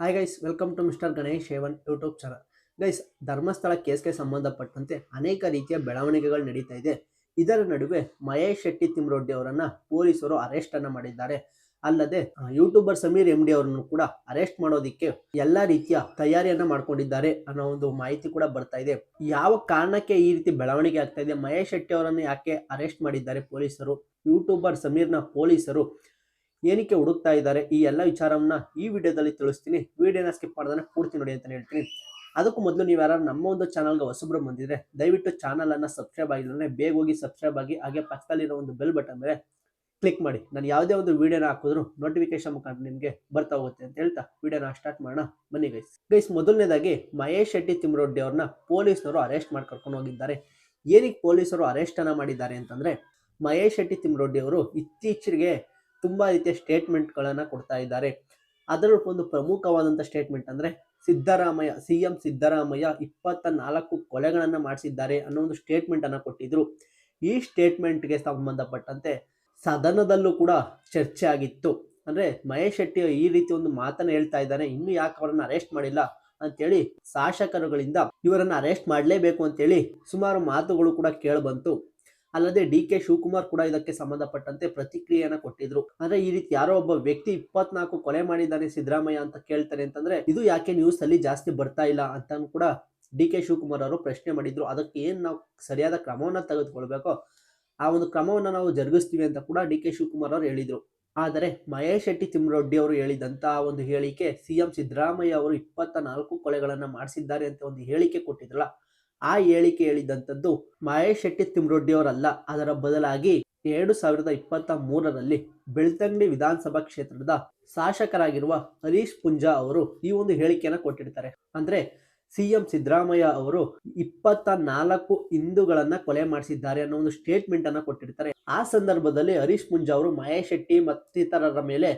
Hi guys welcome to mister Ganesh A one YouTube channel guys Dharmasthala ಕೇಸ್ಗೆ ಸಂಬಂಧಪಟ್ಟಂತೆ ಅನೇಕ ರೀತಿಯ ಬೆಳವಣಿಗೆಗಳು ನಡೀತಾ ಇದೆ. ಇದರ ನಡುವೆ ಮಹೇಶ್ ಶೆಟ್ಟಿ ತಿಮ್ರೊಡ್ಡಿ ಅವರನ್ನ ಪೊಲೀಸರು ಅರೆಸ್ಟ್ ಅನ್ನ ಮಾಡಿದ್ದಾರೆ. ಅಲ್ಲದೆ ಯೂಟ್ಯೂಬರ್ ಸಮೀರ್ ಎಂ ಡಿ ಅವರನ್ನು ಕೂಡ ಅರೆಸ್ಟ್ ಮಾಡೋದಿಕ್ಕೆ ಎಲ್ಲಾ ರೀತಿಯ ತಯಾರಿಯನ್ನ ಮಾಡ್ಕೊಂಡಿದ್ದಾರೆ ಅನ್ನೋ ಒಂದು ಮಾಹಿತಿ ಕೂಡ ಬರ್ತಾ ಇದೆ. ಯಾವ ಕಾರಣಕ್ಕೆ ಈ ರೀತಿ ಬೆಳವಣಿಗೆ ಆಗ್ತಾ ಇದೆ? ಮಹೇಶ್ ಶೆಟ್ಟಿ ಅವರನ್ನು ಯಾಕೆ ಅರೆಸ್ಟ್ ಮಾಡಿದ್ದಾರೆ ಪೊಲೀಸರು? ಯೂಟ್ಯೂಬರ್ ಸಮೀರ್ನ ಪೊಲೀಸರು ಏನಕ್ಕೆ ಹುಡುಕ್ತಾ ಇದ್ದಾರೆ? ಈ ಎಲ್ಲ ವಿಚಾರವನ್ನ ಈ ವಿಡಿಯೋದಲ್ಲಿ ತಿಳಿಸ್ತೀನಿ. ವಿಡಿಯೋನ ಸ್ಕಿಪ್ ಮಾಡ್ದಾನೆ ಪೂರ್ತಿ ನೋಡಿ ಅಂತ ಹೇಳ್ತೀನಿ. ಅದಕ್ಕೂ ಮೊದಲು ನೀವು ಯಾರು ನಮ್ಮ ಒಂದು ಚಾನಲ್ಗೆ ಹೊಸಬ್ರು ಬಂದಿದ್ರೆ ದಯವಿಟ್ಟು ಚಾನಲನ್ನು ಸಬ್ಸ್ಕ್ರೈಬ್ ಆಗಿಲ್ಲ ಬೇಗ ಹೋಗಿ ಸಬ್ಸ್ಕ್ರೈಬ್ ಆಗಿ ಹಾಗೆ ಪಕ್ಕದಲ್ಲಿರೋ ಒಂದು ಬೆಲ್ ಬಟನ್ ಮೇಲೆ ಕ್ಲಿಕ್ ಮಾಡಿ. ನಾನು ಯಾವುದೇ ಒಂದು ವಿಡಿಯೋನ ಹಾಕಿದ್ರು ನೋಟಿಫಿಕೇಶನ್ ಮುಖಾಂತರ ನಿಮಗೆ ಬರ್ತಾ ಹೋಗುತ್ತೆ ಅಂತ ಹೇಳ್ತಾ ವಿಡಿಯೋನ ಸ್ಟಾರ್ಟ್ ಮಾಡೋಣ. ಬನ್ನಿ ಗೈಸ್ ಗೈಸ್ ಮೊದಲನೇದಾಗಿ ಮಹೇಶ್ ಶೆಟ್ಟಿ ತಿಮ್ರೊಡ್ಡಿ ಅವ್ರನ್ನ ಪೊಲೀಸರು ಅರೆಸ್ಟ್ ಮಾಡಿ ಕರ್ಕೊಂಡು ಹೋಗಿದ್ದಾರೆ. ಏನಕ್ಕೆ ಪೊಲೀಸರು ಅರೆಸ್ಟನ್ನು ಮಾಡಿದ್ದಾರೆ ಅಂತಂದರೆ ಮಹೇಶ್ ಶೆಟ್ಟಿ ತಿಮ್ರೊಡ್ಡಿ ಅವರು ಇತ್ತೀಚೆಗೆ ತುಂಬಾ ರೀತಿಯ ಸ್ಟೇಟ್ಮೆಂಟ್ಗಳನ್ನು ಕೊಡ್ತಾ ಇದ್ದಾರೆ. ಅದರ ಒಂದು ಪ್ರಮುಖವಾದಂಥ ಸ್ಟೇಟ್ಮೆಂಟ್ ಅಂದರೆ ಸಿದ್ದರಾಮಯ್ಯ, ಸಿ ಎಂ ಸಿದ್ದರಾಮಯ್ಯ ಇಪ್ಪತ್ತ ನಾಲ್ಕು ಕೊಲೆಗಳನ್ನು ಮಾಡಿಸಿದ್ದಾರೆ ಅನ್ನೋ ಒಂದು ಸ್ಟೇಟ್ಮೆಂಟನ್ನು ಕೊಟ್ಟಿದ್ದರು ಈ ಸ್ಟೇಟ್ಮೆಂಟ್ಗೆ ಸಂಬಂಧಪಟ್ಟಂತೆ ಸದನದಲ್ಲೂ ಕೂಡ ಚರ್ಚೆ ಆಗಿತ್ತು. ಅಂದರೆ ಮಹೇಶ್ ಶೆಟ್ಟಿ ಈ ರೀತಿ ಒಂದು ಮಾತನ್ನು ಹೇಳ್ತಾ ಇದ್ದಾನೆ ಇನ್ನು ಯಾಕೆ ಅವರನ್ನು ಅರೆಸ್ಟ್ ಮಾಡಿಲ್ಲ ಅಂತೇಳಿ ಶಾಸಕರುಗಳಿಂದ ಇವರನ್ನು ಅರೆಸ್ಟ್ ಮಾಡಲೇಬೇಕು ಅಂತೇಳಿ ಸುಮಾರು ಮಾತುಗಳು ಕೂಡ ಕೇಳಬಂತು. ಅಲ್ಲದೆ ಡಿ ಕೆ ಶಿವಕುಮಾರ್ ಕೂಡ ಇದಕ್ಕೆ ಸಂಬಂಧಪಟ್ಟಂತೆ ಪ್ರತಿಕ್ರಿಯೆಯನ್ನ ಕೊಟ್ಟಿದ್ರು. ಅಂದ್ರೆ ಈ ರೀತಿ ಯಾರೋ ಒಬ್ಬ ವ್ಯಕ್ತಿ ಇಪ್ಪತ್ನಾಲ್ಕು ಕೊಲೆ ಮಾಡಿದ್ದಾನೆ ಸಿದ್ದರಾಮಯ್ಯ ಅಂತ ಕೇಳ್ತಾರೆ ಅಂತಂದ್ರೆ, ಇದು ಯಾಕೆ ನ್ಯೂಸ್ ಅಲ್ಲಿ ಜಾಸ್ತಿ ಬರ್ತಾ ಇಲ್ಲ ಅಂತ ಕೂಡ ಡಿ ಕೆ ಶಿವಕುಮಾರ್ ಅವರು ಪ್ರಶ್ನೆ ಮಾಡಿದ್ರು. ಅದಕ್ಕೆ ಏನ್ ನಾವು ಸರಿಯಾದ ಕ್ರಮವನ್ನ ತೆಗೆದುಕೊಳ್ಬೇಕೋ, ಆ ಒಂದು ಕ್ರಮವನ್ನ ನಾವು ಜರುಗಿಸ್ತೀವಿ ಅಂತ ಕೂಡ ಡಿ ಕೆ ಶಿವಕುಮಾರ್ ಅವರು ಹೇಳಿದ್ರು. ಆದರೆ ಮಹೇಶ್ ಶೆಟ್ಟಿ ತಿಮ್ಮರೊಡ್ಡಿ ಅವರು ಹೇಳಿದಂತ ಒಂದು ಹೇಳಿಕೆ ಸಿಎಂ ಸಿದ್ದರಾಮಯ್ಯ ಅವರು ಇಪ್ಪತ್ತ ನಾಲ್ಕು ಕೊಲೆಗಳನ್ನ ಮಾಡಿಸಿದ್ದಾರೆ ಅಂತ ಒಂದು ಹೇಳಿಕೆ ಕೊಟ್ಟಿದ್ರಲ್ಲ ಆ ಹೇಳಿಕೆ ಹೇಳಿದಂಥದ್ದು ಮಹೇಶ್ ಶೆಟ್ಟಿ ತಿಮ್ರೊಡ್ಡಿಯವರಲ್ಲ. ಅದರ ಬದಲಾಗಿ ಎರಡು ಸಾವಿರದ ಇಪ್ಪತ್ತ ಮೂರರಲ್ಲಿ ಬೆಳ್ತಂಗಡಿ ವಿಧಾನಸಭಾ ಕ್ಷೇತ್ರದ ಶಾಸಕರಾಗಿರುವ ಹರೀಶ್ ಪುಂಜಾ ಅವರು ಈ ಒಂದು ಹೇಳಿಕೆಯನ್ನು ಕೊಟ್ಟಿರ್ತಾರೆ. ಅಂದ್ರೆ ಸಿಎಂ ಸಿದ್ದರಾಮಯ್ಯ ಅವರು ಇಪ್ಪತ್ತ ನಾಲ್ಕು ಹಿಂದೂಗಳನ್ನ ಕೊಲೆ ಮಾಡಿಸಿದ್ದಾರೆ ಅನ್ನೋ ಒಂದು ಸ್ಟೇಟ್ಮೆಂಟ್ ಅನ್ನ ಕೊಟ್ಟಿರ್ತಾರೆ. ಆ ಸಂದರ್ಭದಲ್ಲಿ ಹರೀಶ್ ಪುಂಜಾ ಅವರು ಮಹೇಶ್ ಶೆಟ್ಟಿ ಮತ್ತಿತರರ ಮೇಲೆ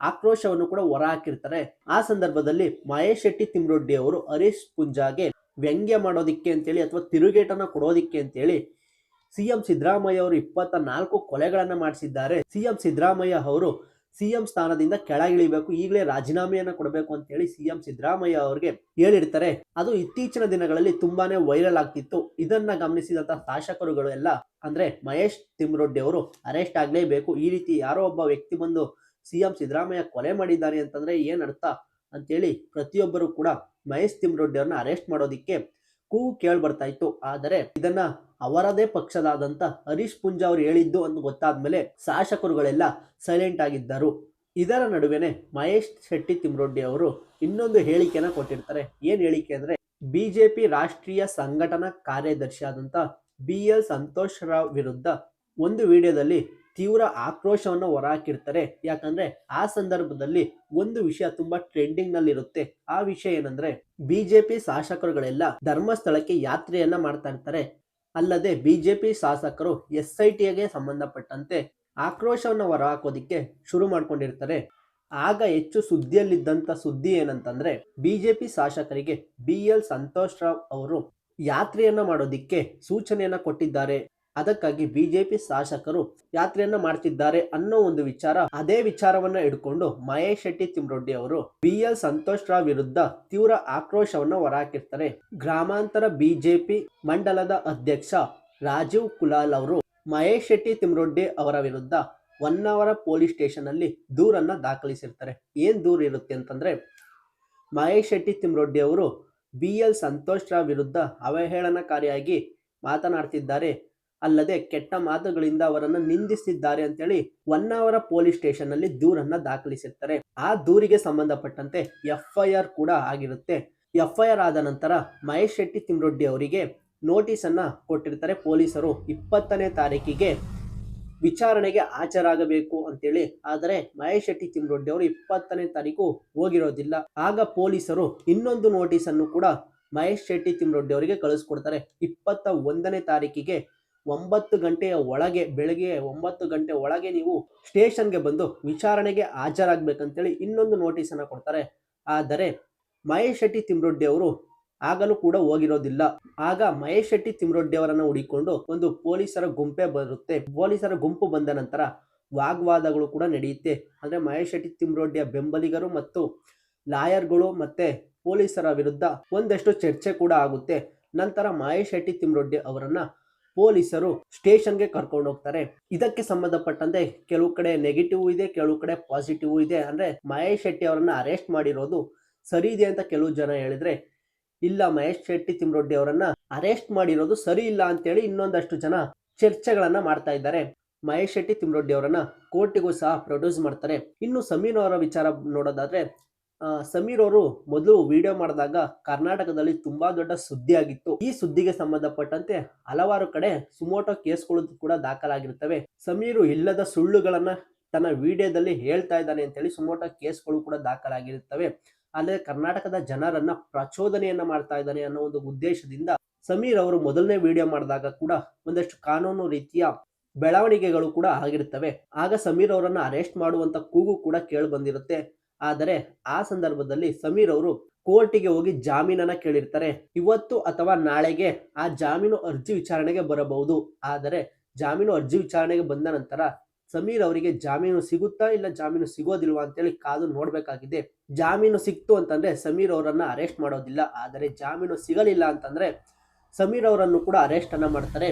ಆಕ್ರೋಶವನ್ನು ಕೂಡ ಹೊರಹಾಕಿರ್ತಾರೆ ಆ ಸಂದರ್ಭದಲ್ಲಿ ಮಹೇಶ್ ಶೆಟ್ಟಿ ತಿಮ್ರೊಡ್ಡಿ ಅವರು ಹರೀಶ್ ಪುಂಜಾಗೆ ವ್ಯಂಗ್ಯ ಮಾಡೋದಿಕ್ಕೆ ಅಂತೇಳಿ ಅಥವಾ ತಿರುಗೇಟನ್ನು ಕೊಡೋದಿಕ್ಕೆ ಅಂತೇಳಿ ಸಿಎಂ ಸಿದ್ದರಾಮಯ್ಯ ಅವರು ಇಪ್ಪತ್ತ ನಾಲ್ಕು ಕೊಲೆಗಳನ್ನು ಮಾಡಿಸಿದ್ದಾರೆ. ಸಿಎಂ ಸಿದ್ದರಾಮಯ್ಯ ಅವರು ಸಿಎಂ ಸ್ಥಾನದಿಂದ ಕೆಳಗಿಳಿಬೇಕು, ಈಗಲೇ ರಾಜೀನಾಮೆಯನ್ನು ಕೊಡಬೇಕು ಅಂತೇಳಿ ಸಿಎಂ ಸಿದ್ದರಾಮಯ್ಯ ಅವರಿಗೆ ಹೇಳಿರ್ತಾರೆ. ಅದು ಇತ್ತೀಚಿನ ದಿನಗಳಲ್ಲಿ ತುಂಬಾನೇ ವೈರಲ್ ಆಗ್ತಿತ್ತು. ಇದನ್ನ ಗಮನಿಸಿದಂತಹ ಶಾಸಕರುಗಳು ಎಲ್ಲ ಅಂದ್ರೆ ಮಹೇಶ್ ತಿಮ್ರೊಡ್ಡಿ ಅವರು ಅರೆಸ್ಟ್ ಆಗಲೇಬೇಕು, ಈ ರೀತಿ ಯಾರೋ ಒಬ್ಬ ವ್ಯಕ್ತಿ ಬಂದು ಸಿಎಂ ಸಿದ್ದರಾಮಯ್ಯ ಕೊಲೆ ಮಾಡಿದ್ದಾರೆ ಅಂತಂದ್ರೆ ಏನ್ ಅರ್ಥ ಅಂತೇಳಿ ಪ್ರತಿಯೊಬ್ಬರು ಕೂಡ ಮಹೇಶ್ ತಿಮ್ರೊಡ್ಡಿ ಅವ್ರನ್ನ ಅರೆಸ್ಟ್ ಮಾಡೋದಿಕ್ಕೆ ಕೂಗು ಕೇಳಿ ಬರ್ತಾ ಇತ್ತು. ಆದರೆ ಇದನ್ನ ಅವರದೇ ಪಕ್ಷದಾದಂತ ಹರೀಶ್ ಪುಂಜಾ ಅವರು ಹೇಳಿದ್ದು ಅಂತ ಗೊತ್ತಾದ್ಮೇಲೆ ಶಾಸಕರುಗಳೆಲ್ಲ ಸೈಲೆಂಟ್ ಆಗಿದ್ದರು. ಇದರ ನಡುವೆನೆ ಮಹೇಶ್ ಶೆಟ್ಟಿ ತಿಮ್ರೊಡ್ಡಿ ಅವರು ಇನ್ನೊಂದು ಹೇಳಿಕೆನ ಕೊಟ್ಟಿರ್ತಾರೆ. ಏನ್ ಹೇಳಿಕೆ ಅಂದ್ರೆ, ಬಿಜೆಪಿ ರಾಷ್ಟ್ರೀಯ ಸಂಘಟನಾ ಕಾರ್ಯದರ್ಶಿ ಆದಂತ ಬಿ ಎಲ್ ಸಂತೋಷ್ ರಾವ್ ವಿರುದ್ಧ ಒಂದು ವಿಡಿಯೋದಲ್ಲಿ ತೀವ್ರ ಆಕ್ರೋಶವನ್ನು ಹೊರಹಾಕಿರ್ತಾರೆ ಯಾಕಂದ್ರೆ ಆ ಸಂದರ್ಭದಲ್ಲಿ ಒಂದು ವಿಷಯ ತುಂಬಾ ಟ್ರೆಂಡಿಂಗ್ನಲ್ಲಿ ಇರುತ್ತೆ ಆ ವಿಷಯ ಏನಂದ್ರೆ ಬಿಜೆಪಿ ಶಾಸಕರುಗಳೆಲ್ಲ ಧರ್ಮಸ್ಥಳಕ್ಕೆ ಯಾತ್ರೆಯನ್ನ ಮಾಡ್ತಾ ಇರ್ತಾರೆ. ಅಲ್ಲದೆ ಬಿಜೆಪಿ ಶಾಸಕರು ಎಸ್ ಐ ಟಿಗೆ ಸಂಬಂಧಪಟ್ಟಂತೆ ಆಕ್ರೋಶವನ್ನು ಹೊರಹಾಕೋದಿಕ್ಕೆ ಶುರು ಮಾಡ್ಕೊಂಡಿರ್ತಾರೆ. ಆಗ ಹೆಚ್ಚು ಸುದ್ದಿಯಲ್ಲಿದ್ದಂತ ಸುದ್ದಿ ಏನಂತಂದ್ರೆ ಬಿಜೆಪಿ ಶಾಸಕರಿಗೆ ಬಿ ಎಲ್ ಸಂತೋಷ್ ರಾವ್ ಅವರು ಯಾತ್ರೆಯನ್ನ ಮಾಡೋದಿಕ್ಕೆ ಸೂಚನೆಯನ್ನ ಕೊಟ್ಟಿದ್ದಾರೆ. ಅದಕ್ಕಾಗಿ ಬಿಜೆಪಿ ಶಾಸಕರು ಯಾತ್ರೆಯನ್ನ ಮಾಡ್ತಿದ್ದಾರೆ ಅನ್ನೋ ಒಂದು ವಿಚಾರ, ಅದೇ ವಿಚಾರವನ್ನ ಹಿಡ್ಕೊಂಡು ಮಹೇಶ್ ಶೆಟ್ಟಿ ತಿಮ್ರೊಡ್ಡಿ ಅವರು ಬಿ ಎಲ್ ಸಂತೋಷ್ ರಾವ್ ವಿರುದ್ಧ ತೀವ್ರ ಆಕ್ರೋಶವನ್ನ ಹೊರಹಾಕಿರ್ತಾರೆ. ಗ್ರಾಮಾಂತರ ಬಿಜೆಪಿ ಮಂಡಲದ ಅಧ್ಯಕ್ಷ ರಾಜೀವ್ ಕುಲಾಲ್ ಅವರು ಮಹೇಶ್ ಶೆಟ್ಟಿ ತಿಮ್ರೊಡ್ಡಿ ಅವರ ವಿರುದ್ಧ ಹೊನ್ನಾವರ ಪೊಲೀಸ್ ಸ್ಟೇಷನ್ ಅಲ್ಲಿ ದೂರನ್ನ ದಾಖಲಿಸಿರ್ತಾರೆ. ಏನ್ ದೂರ ಇರುತ್ತೆ ಅಂತಂದ್ರೆ, ಮಹೇಶ್ ಶೆಟ್ಟಿ ತಿಮ್ರೊಡ್ಡಿ ಅವರು ಬಿ ಎಲ್ ಸಂತೋಷ್ ರಾವ್ ವಿರುದ್ಧ ಅವಹೇಳನಕಾರಿಯಾಗಿ ಮಾತನಾಡ್ತಿದ್ದಾರೆ. ಅಲ್ಲದೆ ಕೆಟ್ಟ ಮಾತುಗಳಿಂದ ಅವರನ್ನು ನಿಂದಿಸಿದ್ದಾರೆ ಅಂತೇಳಿ ಹೊನ್ನಾವರ ಪೊಲೀಸ್ ಸ್ಟೇಷನ್ ಅಲ್ಲಿ ದೂರನ್ನ ದಾಖಲಿಸಿರ್ತಾರೆ. ಆ ದೂರಿಗೆ ಸಂಬಂಧಪಟ್ಟಂತೆ ಎಫ್ ಐ ಆರ್ ಕೂಡ ಆಗಿರುತ್ತೆ. ಎಫ್ ಐ ಆರ್ ಆದ ನಂತರ ಮಹೇಶ್ ಶೆಟ್ಟಿ ತಿಮ್ರೊಡ್ಡಿ ಅವರಿಗೆ ನೋಟಿಸ್ ಅನ್ನ ಕೊಟ್ಟಿರ್ತಾರೆ. ಪೊಲೀಸರು ಇಪ್ಪತ್ತನೇ ತಾರೀಕಿಗೆ ವಿಚಾರಣೆಗೆ ಹಾಜರಾಗಬೇಕು ಅಂತೇಳಿ. ಆದರೆ ಮಹೇಶ್ ಶೆಟ್ಟಿ ತಿಮ್ರೊಡ್ಡಿ ಅವರು ಇಪ್ಪತ್ತನೇ ತಾರೀಕು ಹೋಗಿರೋದಿಲ್ಲ. ಆಗ ಪೊಲೀಸರು ಇನ್ನೊಂದು ನೋಟಿಸ್ ಅನ್ನು ಕೂಡ ಮಹೇಶ್ ಶೆಟ್ಟಿ ತಿಮ್ರೊಡ್ಡಿ ಅವರಿಗೆ ಕಳಿಸ್ಕೊಡ್ತಾರೆ. ಇಪ್ಪತ್ತ ಒಂದನೇ ತಾರೀಕಿಗೆ ಒಂಬತ್ತು ಗಂಟೆಯ ಒಳಗೆ, ಬೆಳಗ್ಗೆ ಒಂಬತ್ತು ಗಂಟೆ ಒಳಗೆ ನೀವು ಸ್ಟೇಷನ್ಗೆ ಬಂದು ವಿಚಾರಣೆಗೆ ಹಾಜರಾಗಬೇಕಂತೇಳಿ ಇನ್ನೊಂದು ನೋಟಿಸನ್ನು ಕೊಡ್ತಾರೆ. ಆದರೆ ಮಹೇಶ್ ಶೆಟ್ಟಿ ತಿಮ್ರೊಡ್ಡಿ ಅವರು ಆಗಲೂ ಕೂಡ ಹೋಗಿರೋದಿಲ್ಲ. ಆಗ ಮಹೇಶ್ ಶೆಟ್ಟಿ ತಿಮ್ರೊಡ್ಡಿ ಅವರನ್ನು ಹುಡಿಕೊಂಡು ಒಂದು ಪೊಲೀಸರ ಗುಂಪೆ ಬರುತ್ತೆ. ಪೊಲೀಸರ ಗುಂಪು ಬಂದ ನಂತರ ವಾಗ್ವಾದಗಳು ಕೂಡ ನಡೆಯುತ್ತೆ. ಅಂದರೆ ಮಹೇಶ್ ಶೆಟ್ಟಿ ತಿಮ್ರೊಡ್ಡಿಯ ಬೆಂಬಲಿಗರು ಮತ್ತು ಲಾಯರ್ಗಳು ಮತ್ತು ಪೊಲೀಸರ ವಿರುದ್ಧ ಒಂದಷ್ಟು ಚರ್ಚೆ ಕೂಡ ಆಗುತ್ತೆ. ನಂತರ ಮಹೇಶ್ ಶೆಟ್ಟಿ ತಿಮ್ರೊಡ್ಡಿ ಅವರನ್ನ ಪೊಲೀಸರು ಸ್ಟೇಷನ್ಗೆ ಕರ್ಕೊಂಡು ಹೋಗ್ತಾರೆ. ಇದಕ್ಕೆ ಸಂಬಂಧಪಟ್ಟಂತೆ ಕೆಲವು ಕಡೆ ನೆಗೆಟಿವ್ ಇದೆ, ಕೆಲವು ಕಡೆ ಪಾಸಿಟಿವ್ ಇದೆ. ಅಂದ್ರೆ ಮಹೇಶ್ ಶೆಟ್ಟಿ ಅವರನ್ನ ಅರೆಸ್ಟ್ ಮಾಡಿರೋದು ಸರಿ ಇದೆ ಅಂತ ಕೆಲವು ಜನ ಹೇಳಿದ್ರೆ, ಇಲ್ಲ ಮಹೇಶ್ ಶೆಟ್ಟಿ ತಿಮ್ರೊಡ್ಡಿ ಅವರನ್ನ ಅರೆಸ್ಟ್ ಮಾಡಿರೋದು ಸರಿ ಇಲ್ಲ ಅಂತೇಳಿ ಇನ್ನೊಂದಷ್ಟು ಜನ ಚರ್ಚೆಗಳನ್ನ ಮಾಡ್ತಾ ಇದ್ದಾರೆ. ಮಹೇಶ್ ಶೆಟ್ಟಿ ತಿಮ್ರೊಡ್ಡಿ ಅವರನ್ನ ಕೋರ್ಟಿಗೂ ಸಹ ಪ್ರೊಡ್ಯೂಸ್ ಮಾಡ್ತಾರೆ. ಇನ್ನು ಸಮೀರ್ ಅವರ ವಿಚಾರ ನೋಡೋದಾದ್ರೆ ಸಮೀರ್ ಅವರು ಮೊದಲು ವಿಡಿಯೋ ಮಾಡಿದಾಗ ಕರ್ನಾಟಕದಲ್ಲಿ ತುಂಬಾ ದೊಡ್ಡ ಸುದ್ದಿ ಆಗಿತ್ತು ಈ ಸುದ್ದಿಗೆ ಸಂಬಂಧಪಟ್ಟಂತೆ ಹಲವಾರು ಕಡೆ ಸುಮೋಟೋ ಕೇಸ್ಗಳು ಕೂಡ ದಾಖಲಾಗಿರುತ್ತವೆ. ಸಮೀರು ಇಲ್ಲದ ಸುಳ್ಳುಗಳನ್ನ ತನ್ನ ವಿಡಿಯೋದಲ್ಲಿ ಹೇಳ್ತಾ ಇದ್ದಾನೆ ಅಂತೇಳಿ ಸುಮೋಟೋ ಕೇಸ್ಗಳು ಕೂಡ ದಾಖಲಾಗಿರುತ್ತವೆ. ಅಲ್ಲದೆ ಕರ್ನಾಟಕದ ಜನರನ್ನ ಪ್ರಚೋದನೆಯನ್ನ ಮಾಡ್ತಾ ಇದ್ದಾನೆ ಅನ್ನೋ ಒಂದು ಉದ್ದೇಶದಿಂದ ಸಮೀರ್ ಅವರು ಮೊದಲನೇ ವಿಡಿಯೋ ಮಾಡಿದಾಗ ಕೂಡ ಒಂದಷ್ಟು ಕಾನೂನು ರೀತಿಯ ಬೆಳವಣಿಗೆಗಳು ಕೂಡ ಆಗಿರುತ್ತವೆ. ಆಗ ಸಮೀರ್ ಅವರನ್ನ ಅರೆಸ್ಟ್ ಮಾಡುವಂತ ಕೂಗು ಕೂಡ ಕೇಳಿ ಬಂದಿರುತ್ತೆ. ಆದರೆ ಆ ಸಂದರ್ಭದಲ್ಲಿ ಸಮೀರ್ ಅವರು ಕೋರ್ಟಿಗೆ ಹೋಗಿ ಜಾಮೀನನ್ನ ಕೇಳಿರ್ತಾರೆ. ಇವತ್ತು ಅಥವಾ ನಾಳೆಗೆ ಆ ಜಾಮೀನು ಅರ್ಜಿ ವಿಚಾರಣೆಗೆ ಬರಬಹುದು. ಆದರೆ ಜಾಮೀನು ಅರ್ಜಿ ವಿಚಾರಣೆಗೆ ಬಂದ ನಂತರ ಸಮೀರ್ ಅವರಿಗೆ ಜಾಮೀನು ಸಿಗುತ್ತಾ ಇಲ್ಲ, ಜಾಮೀನು ಸಿಗೋದಿಲ್ವಾ ಅಂತೇಳಿ ಕಾದು ನೋಡ್ಬೇಕಾಗಿದೆ. ಜಾಮೀನು ಸಿಕ್ತು ಅಂತಂದ್ರೆ ಸಮೀರ್ ಅವರನ್ನ ಅರೆಸ್ಟ್ ಮಾಡೋದಿಲ್ಲ. ಆದರೆ ಜಾಮೀನು ಸಿಗಲಿಲ್ಲ ಅಂತಂದ್ರೆ ಸಮೀರ್ ಅವರನ್ನು ಕೂಡ ಅರೆಸ್ಟ್ ಅನ್ನ ಮಾಡ್ತಾರೆ.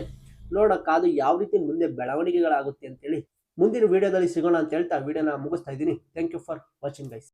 ನೋಡ ಕಾದು ಯಾವ ರೀತಿ ಮುಂದೆ ಬೆಳವಣಿಗೆಗಳಾಗುತ್ತೆ ಅಂತೇಳಿ ಮುಂದಿನ ವಿಡಿಯೋದಲ್ಲಿ ಸಿಗೋಣ ಅಂತ ಹೇಳ್ತಾ ವಿಡಿಯೋನ ಮುಗಿಸ್ತಾ ಇದ್ದೀನಿ. Thank you for watching guys